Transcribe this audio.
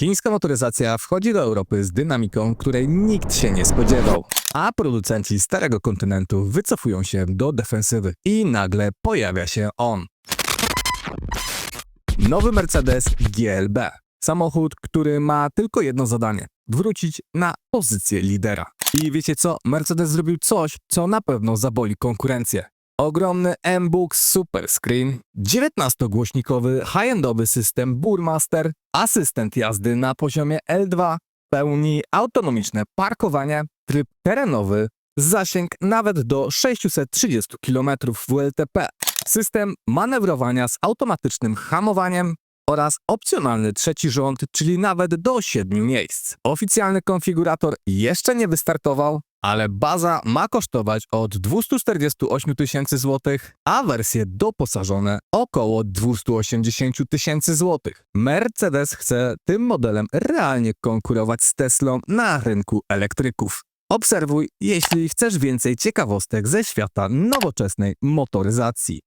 Chińska motoryzacja wchodzi do Europy z dynamiką, której nikt się nie spodziewał. A producenci starego kontynentu wycofują się do defensywy. I nagle pojawia się on. Nowy Mercedes GLB. Samochód, który ma tylko jedno zadanie: wrócić na pozycję lidera. I wiecie co? Mercedes zrobił coś, co na pewno zaboli konkurencję. Ogromny M-Book Super Screen, 19-głośnikowy high-endowy system Burmaster, asystent jazdy na poziomie L2, pełni autonomiczne parkowanie, tryb terenowy, zasięg nawet do 630 km WLTP, system manewrowania z automatycznym hamowaniem oraz opcjonalny trzeci rząd, czyli nawet do 7 miejsc. Oficjalny konfigurator jeszcze nie wystartował, ale baza ma kosztować od 248 tysięcy złotych, a wersje doposażone około 280 tysięcy złotych. Mercedes chce tym modelem realnie konkurować z Teslą na rynku elektryków. Obserwuj, jeśli chcesz więcej ciekawostek ze świata nowoczesnej motoryzacji.